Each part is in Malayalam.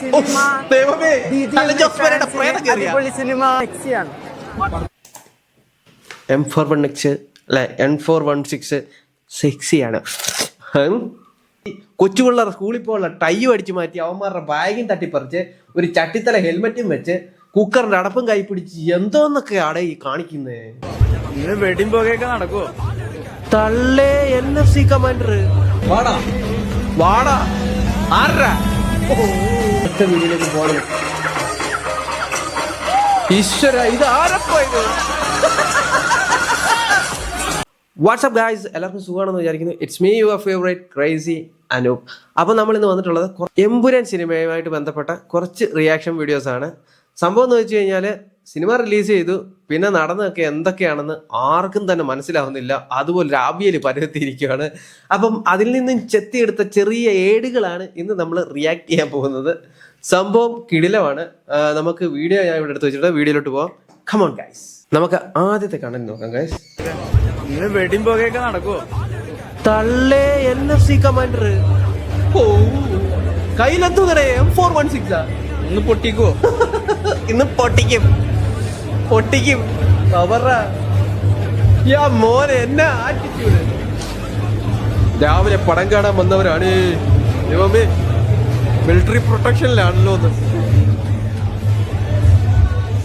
സിനിമ ദൈവമേ. അടിപൊളി cinema M four one x അല്ലെ? എൻ ഫോർ വൺ സിക്സ് സെക്സിയാണ്. ഹും. കൊച്ചു പിള്ളേർ സ്കൂളിൽ പോലുള്ള ടൈ അടിച്ചു മാറ്റി അവന്മാരുടെ ബാഗും തട്ടിപ്പറിച്ച് ഒരു ചട്ടിത്തല ഹെൽമെറ്റും വെച്ച് കുക്കറിന്റെ അടപ്പും കൈ പിടിച്ച് എന്തോന്നൊക്കെയാണ് ഈ കാണിക്കുന്നത് ഇന്ന് വെടിയും പുകയൊക്കെ നടക്കുവോ? തള്ളേ എൻ എഫ് സി കമാൻഡർ വാടാ. വാടാ. ആരാ ഒറ്റ വീടിലേക്ക് പോകണം. ഈശ്വര ഇത് ആരപ്പോ വാട്സപ്പ് ഗായ്സ് എല്ലാവർക്കും സുഖമാണെന്ന് വിചാരിക്കുന്നു. It's me your favourite crazy Anoop അപ്പോൾ നമ്മൾ ഇന്ന് വന്നിട്ടുള്ളത് എമ്പുരാൻ സിനിമയുമായിട്ട് ബന്ധപ്പെട്ട കുറച്ച് റിയാക്ഷൻ വീഡിയോസാണ് സംഭവം എന്ന് വെച്ച് കഴിഞ്ഞാൽ സിനിമ റിലീസ് ചെയ്തു. പിന്നെ നടന്നതൊക്കെ എന്തൊക്കെയാണെന്ന് ആർക്കും തന്നെ മനസ്സിലാവുന്നില്ല. അതുപോലെ രാവിയൽ പരത്തിയിരിക്കുകയാണ് അപ്പം അതിൽ നിന്നും ചെത്തിയെടുത്ത ചെറിയ ഏടുകളാണ് ഇന്ന് നമ്മൾ റിയാക്ട് ചെയ്യാൻ പോകുന്നത്. സംഭവം കിടിലമാണ്. നമുക്ക് വീഡിയോ ഞാൻ ഇവിടെ എടുത്ത് വെച്ചിട്ട് വീഡിയോയിലോട്ട് പോവാം. കമോൺ ഗൈസ് നമുക്ക് ആദ്യത്തെ കണ്ടന്റ് നോക്കാം ഗൈസ് വെടിയും നടക്കുമോ തള്ളേ എൻ എഫ് സി കമാൻഡർ ഓ കയ്യിലെത്തുന്നേ എം ഫോർ വൺ സിക്സ് ഇന്ന് പൊട്ടിക്കോ ഇന്ന് പൊട്ടിക്കും. പൊട്ടിക്കും. പവറാ യാ മോനെ എന്നാ ആറ്റിറ്റ്യൂഡ് രാവിലെ പടം കാണാൻ വന്നവരാണ് ദൈവമേ മിലിറ്ററി പ്രൊട്ടക്ഷനിലാണല്ലോ എന്ന്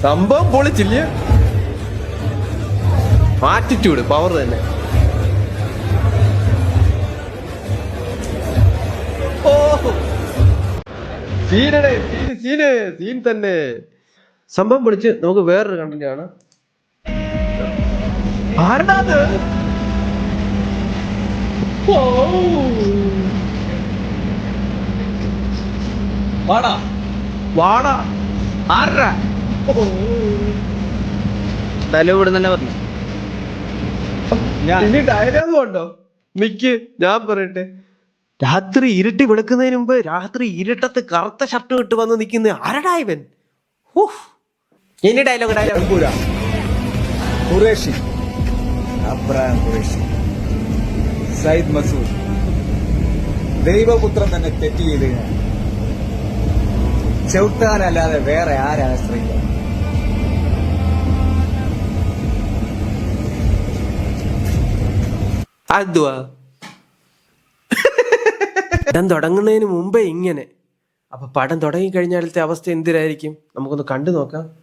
സംഭവം പൊളിച്ചില്ല? ആറ്റിറ്റ്യൂഡ് പവർ തന്നെ. സീനടെ സീന് സീന് സീൻ തന്നെ. സംഭവം പിടിച്ച് നമുക്ക് വേറൊരു കണ്ടന്റ് ആണ് വാടാ. വാടാ. ഇവിടെ തന്നെ പറഞ്ഞു ഇനി ഡയലോഗ് ഉണ്ടോ? നിക്ക് ഞാൻ പറയട്ടെ. രാത്രി ഇരുട്ടി വെളുക്കുന്നതിന് മുമ്പ് രാത്രി ഇരുട്ടത്ത് കറുത്ത ഷർട്ട് ഇട്ട് വന്ന് നിൽക്കുന്ന ആരടാ ഇവൻ? ഹൂഫ്. ഇനി ഡയലോഗ് ഡയലോഗ് ഖുറേഷി. അബ്രാം ഖുറേഷി. സയ്യിദ് മസൂദ്. ദൈവപുത്രൻ തന്നെ തെറ്റ് ചെയ്ത് ചവിട്ടാനല്ലാതെ വേറെ ആരാശ്രയിക്കുക അതുവാ പടം തുടങ്ങുന്നതിന് മുമ്പേ ഇങ്ങനെ. അപ്പൊ പടം തുടങ്ങിക്കഴിഞ്ഞാലത്തെ അവസ്ഥ എന്തിനായിരിക്കും? നമുക്കൊന്ന് കണ്ടു നോക്കാം.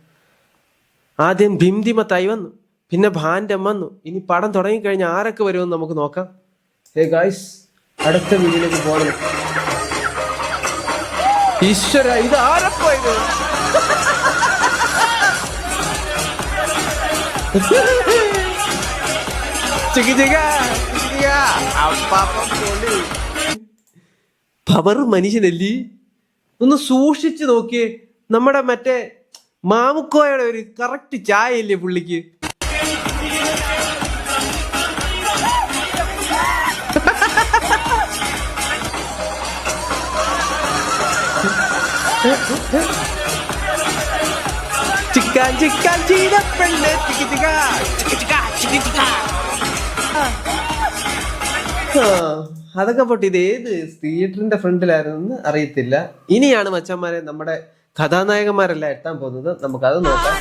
ആദ്യം ഭിംതിമത്തായി വന്നു. പിന്നെ ഭാൻഡം വന്നു. ഇനി പടം തുടങ്ങിക്കഴിഞ്ഞാൽ ആരൊക്കെ വരുമെന്ന് നമുക്ക് നോക്കാം. ഹേ ഗായ്സ് അടുത്ത വീഡിയോയിലേക്ക് പോകണം ഈശ്വര ഇത് ചിക്ക. പവർ മനുഷ്യനല്ലേ? ഒന്ന് സൂക്ഷിച്ചു നോക്കിയേ. നമ്മുടെ മറ്റേ മാമുക്കോയുടെ ഒരു കറക്റ്റ് ചായ ഇല്ലേ പുള്ളിക്ക് ചിക്കാൻ ചിക്കാൻ ചീനപ്പെണ്ണ് ചിക്കി ചിക്ക, ചിക്കി ചിക്ക, ചിക്കി ചിക്ക. അതൊക്കെ പൊട്ടി. ഇത് ഏത് തിയേറ്ററിന്റെ ഫ്രണ്ടിലായിരുന്നു അറിയത്തില്ല. ഇനിയാണ് മച്ചന്മാരെ നമ്മുടെ കഥാനായകന്മാരെല്ലാം എത്താൻ പോകുന്നത് നമുക്കത് നോക്കാം.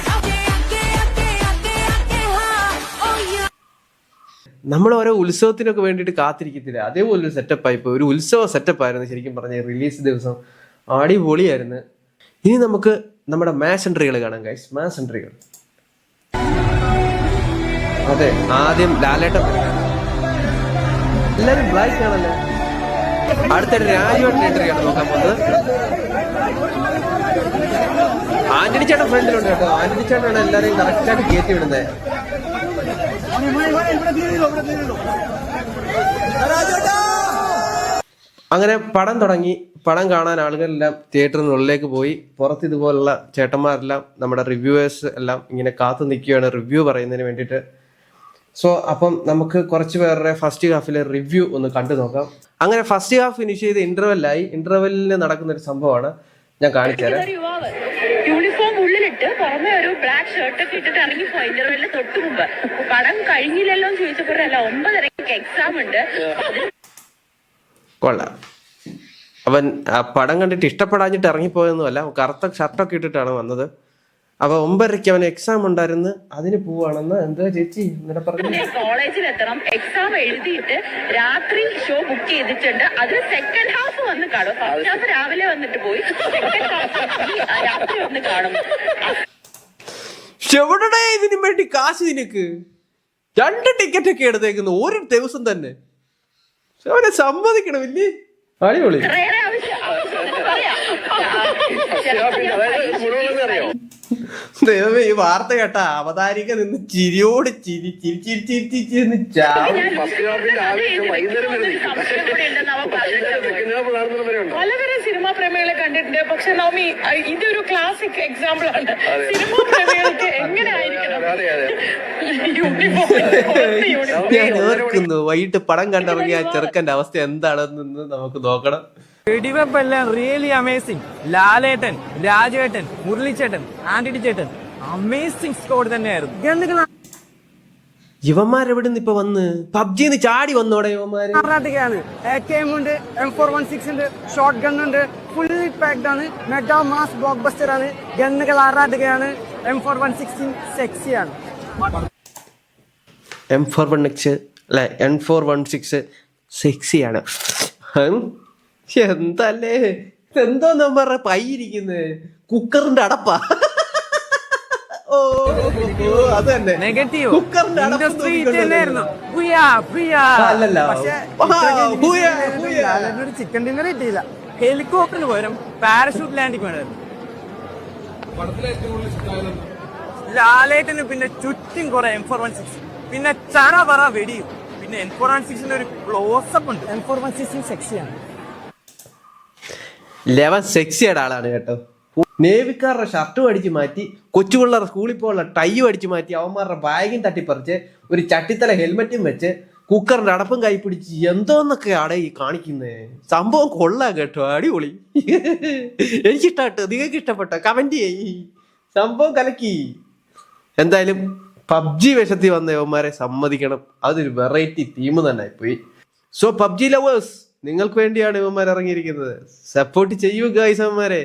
നമ്മൾ ഓരോ ഉത്സവത്തിനൊക്കെ വേണ്ടിയിട്ട് കാത്തിരിക്കത്തില്ല? അതേപോലെ ഒരു സെറ്റപ്പ് ആയിപ്പോ ഒരു ഉത്സവ സെറ്റപ്പ് ആയിരുന്നു ശരിക്കും പറഞ്ഞ റിലീസ് ദിവസം. അടിപൊളിയായിരുന്നു. ഇനി നമുക്ക് നമ്മുടെ മാസ് എൻട്രികൾ കാണാം ഗൈസ് മാസ് എൻട്രികൾ അതെ ആദ്യം ലാലേട്ടൻ എല്ലാരും ബ്ലാക്ക് ആണല്ലേ? അടുത്തിടെ രാജുവേട്ടൻ എൻട്രി ആണ് നോക്കാൻ പോകുന്നത്. ആന്റണി ചേട്ടൻ ഫ്രണ്ടിലുണ്ട് കേട്ടോ. ആന്റണി ചേട്ടനാണ് എല്ലാരെയും കറക്റ്റ് ആയിട്ട് കയറ്റി വിടുന്നത് അങ്ങനെ പടം തുടങ്ങി. പടം കാണാൻ ആളുകളെല്ലാം തിയേറ്ററിനുള്ളിലേക്ക് പോയി. പുറത്ത് ഇതുപോലുള്ള ചേട്ടന്മാരെല്ലാം നമ്മുടെ റിവ്യൂവേഴ്സ് എല്ലാം ഇങ്ങനെ കാത്തു നിൽക്കുകയാണ്. റിവ്യൂ പറയുന്നതിന് വേണ്ടിയിട്ട്. സോ അപ്പം നമുക്ക് കുറച്ച് പേരുടെ ഫസ്റ്റ് ഹാഫിലെ റിവ്യൂ ഒന്ന് കണ്ടു നോക്കാം. അങ്ങനെ ഫസ്റ്റ് ഹാഫ് ഫിനിഷ് ചെയ്ത് ഇന്റർവെല്ലായി ഇന്റർവെല്ലിൽ നടക്കുന്ന ഒരു സംഭവമാണ് ഞാൻ കാണിച്ചുതരാം ഉള്ളിലിട്ട് പുറമെ ഒരു ബ്ലാക്ക് ഷർട്ട് ഒക്കെ ഇട്ടിട്ട് ഇറങ്ങി പോയി. ഇന്റർവെല്ലിന് തൊട്ട് മുമ്പ്. പടം കഴിഞ്ഞില്ലല്ലോ എന്ന് ചോദിച്ചപ്പോഴല്ല ഒമ്പതരക്ക് എക്സാം ഉണ്ട്. കൊള്ളാം. അവൻ ആ പടം കണ്ടിട്ട് ഇഷ്ടപ്പെടാഞ്ഞിട്ട് ഇറങ്ങിപ്പോയൊന്നുമല്ല കറുത്ത ഷർട്ടൊക്കെ ഇട്ടിട്ടാണ് വന്നത്. അപ്പൊ ഒമ്പതരയ്ക്ക് അവന് എക്സാം ഉണ്ടായിരുന്നു. അതിന് പോവാണെന്ന് എന്താ ചേച്ചി? ഇന്നലെ പറഞ്ഞു കോളേജിൽ എത്തണം എക്സാം എഴുതിയിട്ട് രാത്രി ഷോ ബുക്ക് ചെയ്തിട്ടുണ്ട്. അത് സെക്കൻഡ് ഹാഫ് വന്ന് കാണും. ഫസ്റ്റ് ഹാഫ് രാവിലെ വന്നിട്ട് പോയി. രാത്രി വന്ന് കാണും. എവിടെ ഇതിനു വേണ്ടി കാശ് നിനക്ക്? രണ്ട് ടിക്കറ്റ് ഒക്കെ എടുത്തേക്കുന്നു. ഒരു ദിവസം തന്നെ. അവനെ സമ്മതിക്കണം ഇല്ലേ അടിപൊളി ദൈവമേ ഈ വാർത്ത കേട്ട അവതാരിക നിന്ന് ചിരിയോട് ചിരി ചിരി ചിരി ചിരി ചിരി ചിരി എന്ന് ചാവും പലതരം സിനിമാ പ്രേമികളെ കണ്ടിട്ടുണ്ട്. പക്ഷെ നവമി അഹ് ഇതൊരു ക്ലാസിക് എക്സാമ്പിൾ ആണ്. സിനിമാ പ്രേമികൾക്ക് എങ്ങനെ ആയിരിക്കണം? യൂണിഫോം ഞാൻ ഓർക്കുന്നു വൈകിട്ട് പടം കണ്ടിറങ്ങിയ ആ ചെറുക്കന്റെ അവസ്ഥ എന്താണെന്ന് നമുക്ക് നോക്കണം. വെടിവെപ്പെല്ലാം റിയലി അമേസിംഗ് ലാലേട്ടൻ രാജേട്ടൻ മുരളിച്ചേട്ടൻ ആന്റണി ചേട്ടൻ അമേസിംഗ് സ്കോഡ് തന്നെയായിരുന്നു. ഇവന്മാരെവിടെ നിന്ന് ഇപ്പൊ വന്ന്? പബ്ജിന്ന് ചാടി വന്നോടെ ഇവന്മാര് കർണാടകയാണ്. എ കെ എം ഉണ്ട് എം ഫോർ വൺ സിക്സ് ഉണ്ട് ഷോർട്ട് ഗൺ ഉണ്ട് ഫുള്ളി പാക്ഡ് ആണ് മെഗാ മാസ് ബ്ലോക്ക് ബസ്റ്റർ ആണ് ഗണ്ണുകൾ ആറാട്ടുകയാണ് എം ഫോർ വൺ സിക്സ്റ്റീൻ സെക്സിയാണ് എം ഫോർ വൺ എക്സ് അല്ലെ എൻ ഫോർ വൺ സിക്സ് സെക്സിയാണ് ഹും. എന്തല്ലേ? എന്തോ നമ്മ പൈയിരിക്കുന്നത് കുക്കറിന്റെ അടപ്പാ. ഓ ഓ, അത് തന്നെ നെഗറ്റീവ് കുക്കറിന്റെ അല്ലല്ല. ഹുയ, ഹുയ. ലാലേട്ടനൊരു ചിക്കൻ ഡിന്നർ കിട്ടിയില്ല. ഹെലികോപ്റ്ററിന് പകരം പാരഷൂട്ട് ലാൻഡിങ് വേണമായിരുന്നു. ലാലേട്ടന് പിന്നെ ചുറ്റും കുറെ എം ഫോർ വൺ സിക്സ് പിന്നെ ചറ പറ വെടിയും. പിന്നെ എം ഫോർ വൺ സിക്സിന്റെ ഒരു ക്ലോസപ്പ് ഉണ്ട്. എം ഫോർ വൺ സിക്സ് സെക്സിയാണ് ലെവൻ സെക്സിയുടെ ആളാണ് കേട്ടോ. നേവിക്കാരുടെ ഷർട്ടും അടിച്ചു മാറ്റി കൊച്ചുപിള്ളേരുടെ സ്കൂളിൽ പോലുള്ള ടൈയും അടിച്ചു മാറ്റി അവന്മാരുടെ ബാഗും തട്ടിപ്പറിച്ച് ഒരു ചട്ടിത്തല ഹെൽമെറ്റും വെച്ച് കുക്കറിന്റെ അടപ്പും കൈ പിടിച്ച് എന്തോന്നൊക്കെയാണ് ഈ കാണിക്കുന്നത് സംഭവം കൊള്ളാ കേട്ടോ അടിപൊളി. എനിക്കിഷ്ടപ്പെട്ടോ നിങ്ങൾക്ക് ഇഷ്ടപ്പെട്ടോ കമന്റ് ചെയ്യ്. സംഭവം കലക്കി. എന്തായാലും പബ്ജി വേഷത്തിൽ വന്ന യവന്മാരെ സമ്മതിക്കണം. അതൊരു വെറൈറ്റി തീം തന്നെ പോയി സോ പബ്ജി ലവേഴ്സ് നിങ്ങൾക്ക് വേണ്ടിയാണ് ഇവന്മാർ ഇറങ്ങിയിരിക്കുന്നത്. സപ്പോർട്ട് ചെയ്യൂ ഗൈസ് അവന്മാരെ.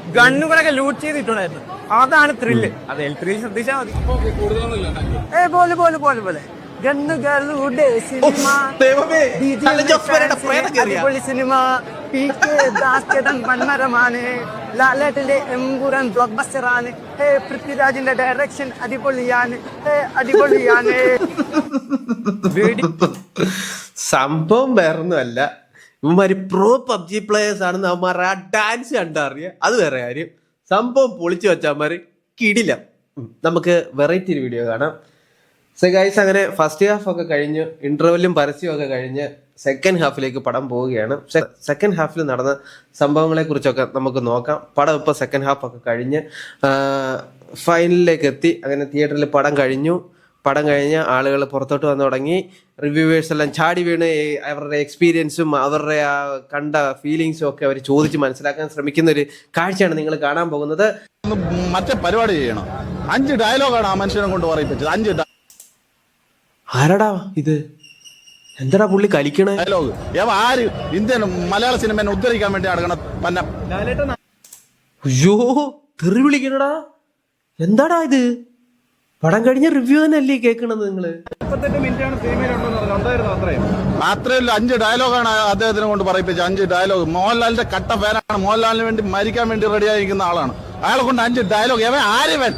ഗണ്ണുകളൊക്കെ ലൂട്ട് ചെയ്തിട്ടുണ്ടായിരുന്നു. അതാണ് ത്രില്ല് അത് എൽ ത്രീ ശ്രദ്ധിച്ചാൽ മതി. ഏ പോലെ പോലെ പോലെ പോലെ. ഗണ്ണുകളുടെ സിനിമ. അടിപൊളി സിനിമ പി കെ ദാസ്കേതൻ മന്മരമാണ് ലാലേട്ടന്റെ എമ്പുരൻ ബ്ലോക്ക് ഹേ പൃഥ്വിരാജിന്റെ ഡയറക്ഷൻ അടിപൊളിയാണ്. ഹേ അടിപൊളിയാണ്. സംഭവം വേറൊന്നുമല്ല. ഇവന്മാര് പ്രോ പബ്ജി പ്ലേയേഴ്സ് ആണെന്ന് അവന്മാർ ആ ഡാൻസ് കണ്ടറിയ. അത് വേറെ കാര്യം. സംഭവം പൊളിച്ചു വെച്ചവന്മാര് കിടില. നമുക്ക് വെറൈറ്റി ഒരു വീഡിയോ കാണാം. സോ ഗൈസ് അങ്ങനെ ഫസ്റ്റ് ഹാഫ് ഒക്കെ കഴിഞ്ഞ് ഇന്റർവെല്ലും പരസ്യവും ഒക്കെ കഴിഞ്ഞ് സെക്കൻഡ് ഹാഫിലേക്ക് പടം പോവുകയാണ്. സെക്കൻഡ് ഹാഫിൽ നടന്ന സംഭവങ്ങളെ കുറിച്ചൊക്കെ നമുക്ക് നോക്കാം. പടം ഇപ്പോൾ സെക്കൻഡ് ഹാഫ് ഒക്കെ കഴിഞ്ഞ് ഫൈനലിലേക്ക് എത്തി. അങ്ങനെ തിയേറ്ററിൽ പടം കഴിഞ്ഞു. പടം കഴിഞ്ഞ് ആളുകൾ പുറത്തോട്ട് വന്നു തുടങ്ങി റിവ്യൂവേഴ്സ് എല്ലാം ചാടി വീണ് അവരുടെ എക്സ്പീരിയൻസും അവരുടെ ആ കണ്ട ഫീലിങ്സും ഒക്കെ അവർ ചോദിച്ച് മനസ്സിലാക്കാൻ ശ്രമിക്കുന്ന ഒരു കാഴ്ചയാണ് നിങ്ങൾ കാണാൻ പോകുന്നത്. മറ്റേ പരിപാടി ചെയ്യണം. അഞ്ച് ഡയലോഗാണ് ആ മനുഷ്യനെ കൊണ്ട് പറയിപ്പിച്ചത്. അഞ്ച് ആരടാ ഇത്? എന്താടാ പുള്ളി കലിക്കണ ഡയലോഗ് ആര്? ഇന്ത്യൻ മലയാള സിനിമനെ ഉദ്ധരിക്കാൻ വേണ്ടി അടങ്ങണം പന്ന അയ്യോ തെറി വിളിക്കണടാ. എന്താടാ ഇത്? പടം കഴിഞ്ഞ റിവ്യൂ തന്നെ അല്ലേ കേൾക്കണത് നിങ്ങൾ? മാത്രമല്ല അഞ്ച് ഡയലോഗാണ് അദ്ദേഹത്തിനെ കൊണ്ട് പറയിപ്പിച്ചത്. അഞ്ച് ഡയലോഗ് മോഹൻലാലിന്റെ കട്ട ഫാനാണ് മോഹൻലാലിന് വേണ്ടി മരിക്കാൻ വേണ്ടി റെഡി ആയിരിക്കുന്ന ആളാണ്. അയാളെ കൊണ്ട് അഞ്ച് ഡയലോഗ് എവൻ ആര്യവൻ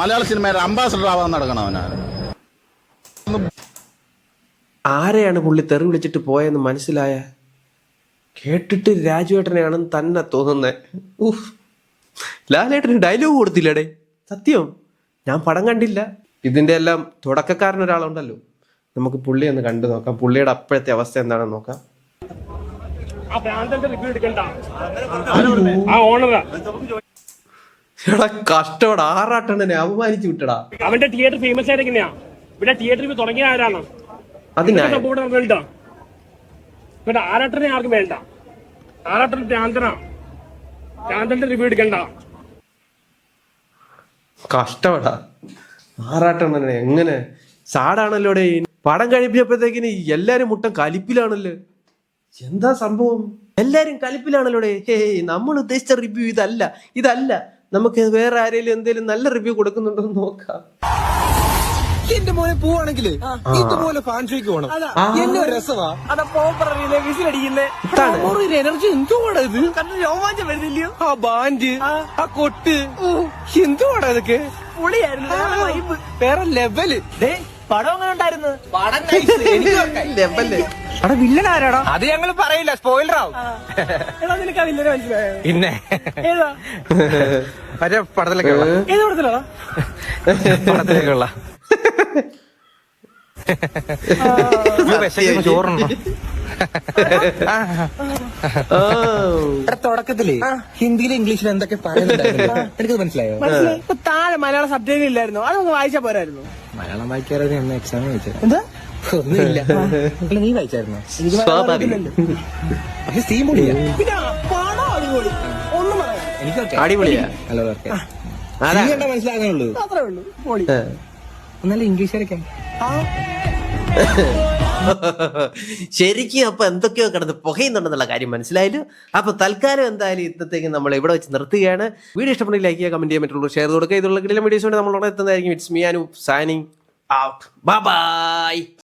മലയാള സിനിമയുടെ അംബാസഡർ ആവാൻ നടക്കണം നടക്കണവനാണ് ആരെയാണ് പുള്ളി തെറി വിളിച്ചിട്ട് പോയെന്ന് മനസ്സിലായ? കേട്ടിട്ട് രാജുവേട്ടനെയാണെന്ന് തന്നെ തോന്നുന്നത് ഊഹ് ലാലേട്ടന് ഡയലോഗ് കൊടുത്തില്ലടേ? സത്യം? ഞാൻ പടം കണ്ടില്ല. ഇതിന്റെ എല്ലാം തുടക്കക്കാരൻ ഒരാളുണ്ടല്ലോ. നമുക്ക് പുള്ളി ഒന്ന് കണ്ടു നോക്കാം. പുള്ളിയുടെ അപ്പോഴത്തെ അവസ്ഥ എന്താണെന്ന് നോക്കാം. എടാ കഷ്ടോടാ ആറാട്ടെണ്ണനെ അപമാനിച്ചു വിട്ടടാ. അവന്റെ തിയേറ്റർ ഫേമസ് ആയിട്ട് എങ്ങനെയാ ഇവിടെ തിയേറ്ററിൽ തുടങ്ങിയ ആരാണ്? അതിനാ വേണ്ട ഇവിടെ ആരാട്ടനെ ആർക്കും വേണ്ട. ആറാട്ടൻ ഭ്രാന്തനാ. ഭ്രാന്തന്റെ റിവ്യൂ എടുക്കണ്ട. കഷ്ടപ്പെടാ. ആറാട്ടെണ്ണനെ എങ്ങനെ? സാടാണല്ലോടെ പടം കഴിപ്പിച്ചപ്പോഴത്തേക്കിന് എല്ലാരും മുട്ടം കലിപ്പിലാണല്ലോ. എന്താ സംഭവം? എല്ലാരും കലിപ്പിലാണല്ലോ ഹേ നമ്മൾ ഉദ്ദേശിച്ച റിവ്യൂ ഇതല്ല. ഇതല്ല. നമുക്ക് വേറെ ആരെങ്കിലും എന്തെങ്കിലും നല്ല റിവ്യൂ കൊടുക്കുന്നുണ്ടോ എന്ന് നോക്കാം. എന്റെ മോനെ പോവാണെങ്കിൽ ഇതുപോലെ ഫാൻസിക്ക് പോകണം എന്നെ രസമാ അതാ പോപ്പർ അറിയില്ലേ വിസിലടിക്കുന്നേ ഇതാണ്. എനർജി എന്തുവാടാ ഇത്? രോമാഞ്ചം വരുന്നില്ലയോ? ആ ബാൻഡ് ആ. കൊട്ട് എന്തുവാടാ ഇതൊക്കെ? പൊളിയായിരുന്നു. വേറെ. ലെവൽ ദേ, പടം അങ്ങനെ ഉണ്ടായിരുന്നു? ലെവൽ അവിടെ വില്ലൻ ആരാടാ? അത് ഞങ്ങൾ പറയില്ല. സ്പോയിലർ ആവും. എടാ നിനക്ക് ആ വില്ലനെ മനസ്സിലായോ? പിന്നെ. പടത്തിലൊക്കെ മറ്റേ പടത്തിലൊക്കെയുള്ള ഏത് പടത്തിലൊക്കെ പടത്തിലേക്കുള്ള ചോറുണ്ടോ ആ. തുടക്കത്തിൽ ഹിന്ദിയിലും ഇംഗ്ലീഷിലും എന്തൊക്കെ പറയുന്നുണ്ടായിരുന്നു? എനിക്കത് മനസ്സിലായോ? താഴെ മലയാളം സബ്ജക്റ്റ് ഇല്ലായിരുന്നു. അതൊന്ന് വായിച്ചാ പോരായിരുന്നു. മലയാളം വായിക്കാതെ എന്നെ എക്സാം എന്താ? ഒന്നുമില്ല. നീ വായിച്ചായിരുന്നു? പക്ഷെ സീൻ പൊളിയാ. അടിപൊളി. ഒന്നും പറയാം എനിക്കൊക്കെ. അടിപൊളിയാ. ഹലോ അതാ മനസ്സിലാകുന്നുള്ളൂ അത്രേ ഉള്ളൂ. ഒന്നല്ല ഇംഗ്ലീഷുകാരൊക്കെ. ശരിക്കും അപ്പൊ എന്തൊക്കെയോ കിടന്ന് പുകയുന്നുണ്ടെന്നുള്ള കാര്യം മനസ്സിലായല്ലോ. അപ്പൊ തൽക്കാലം എന്തായാലും ഇന്നത്തേക്ക് നമ്മൾ ഇവിടെ വെച്ച് നിർത്തുകയാണ്. വീഡിയോ ഇഷ്ടപ്പെടുന്ന ലൈക്ക് ചെയ്യുക കമന്റ് ചെയ്യാൻ പറ്റുള്ളൂ ഷെയർ കൊടുക്കുക. ഇതുള്ള വീഡിയോസ് കൊണ്ട് നമ്മളോട് എത്തുന്നതായിരിക്കും. It's me Anu signing out bye